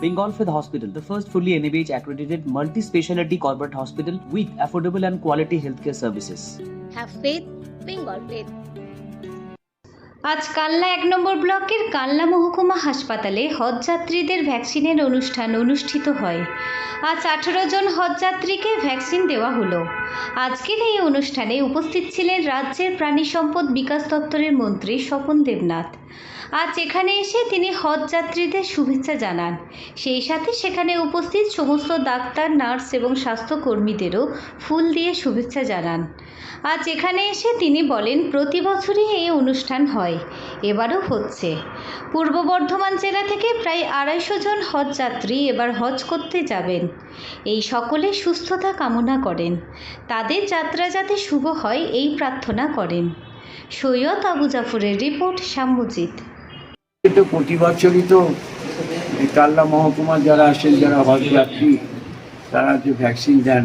Bengal Fifth Hospital, the first fully NABH accredited multi speciality corporate hospital with affordable and quality healthcare services. Have faith, Bengal faith. আজ কাল্লা এক নম্বর ব্লকের কাল্লা মহকুমা হাসপাতালে হজযাত্রীদের ভ্যাকসিনের অনুষ্ঠান অনুষ্ঠিত হয় আজ আঠারো জন হজযাত্রীকে ভ্যাকসিন দেওয়া হলো আজকের এই অনুষ্ঠানে উপস্থিত ছিলেন রাজ্যের প্রাণী সম্পদ বিকাশ দপ্তরের মন্ত্রী স্বপন দেবনাথ আজ এখানে এসে তিনি হজযাত্রীদের শুভেচ্ছা জানান। সেই সাথে সেখানে উপস্থিত সমস্ত ডাক্তার, নার্স এবং স্বাস্থ্যকর্মীদেরও ফুল দিয়ে শুভেচ্ছা জানান। আজ এখানে এসে তিনি বলেন, প্রতি বছরই এই অনুষ্ঠান হয়। এবারও হচ্ছে। পূর্ব বর্ধমান জেলা থেকে প্রায় আড়াইশো জন হজযাত্রী এবার হজ করতে যাবেন। এই সকলে সুস্থতা কামনা করেন। তাদের যাত্রা যাতে শুভ হয়, এই প্রার্থনা করেন। সৈয়দ আবু জাফরের রিপোর্ট শ্যামজিৎ তো প্রতি বছরই তো কাল্লা মহকুমা যারা আসেন যারা হজ যাত্রী তারা যে ভ্যাকসিন দেন,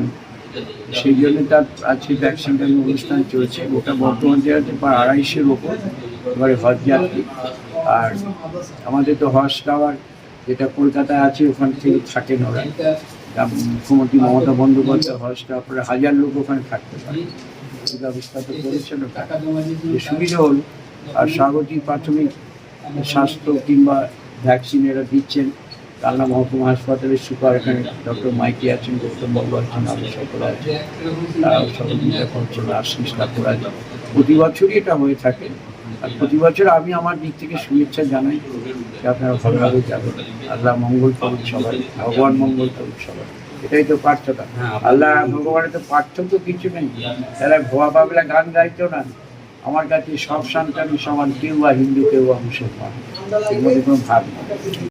সেই জন্য তার আজকে ভ্যাকসিন দেওয়ার অনুষ্ঠান চলছে। ওটা বর্তমান জেলাতে প্রায় আড়াইশের ওপর এবারে হজ যাত্রী আর আমাদের তো হজ টাওয়ার যেটা কলকাতায় আছে, ওখান থেকে থাকেন ওরা। মুখ্যমন্ত্রী মমতা বন্দ্যোপাধ্যায় হজ টাওয়ার হাজার লোক ওখানে থাকতে পারে। ব্যবস্থা তো করেছেন সুবিধা হল, আর স্বাগতিক প্রাথমিক স্বাস্থ্য কিংবা ভ্যাকসিন এরা দিচ্ছেন। কালনা মহকুমা হাসপাতালের সুপার এখানে ডক্টর মাইকি আছেন গৌতম বাবু আছেন আরও সকল আছে। তারাও সহযোগিতা করছেন আশিস ঠাকুর প্রতি বছরই এটা হয়ে থাকে। আর প্রতি বছর আমি আমার দিক থেকে শুভেচ্ছা জানাই যে আপনারা ভালোভাবে যাবেন। আল্লাহ মঙ্গল করুন সবাই ভগবান মঙ্গল করুন সবাই। এটাই তো প্রার্থনা আল্লাহ ভগবানের তো পার্থক্য কিছু নেই। তারা ভোয়া বাবলা গান গাইতো না আমার কাছে সব সন্তানই সমান, কেউ বা হিন্দু, কেউ বা মুসলমান। এর কোনো ভাব নেই।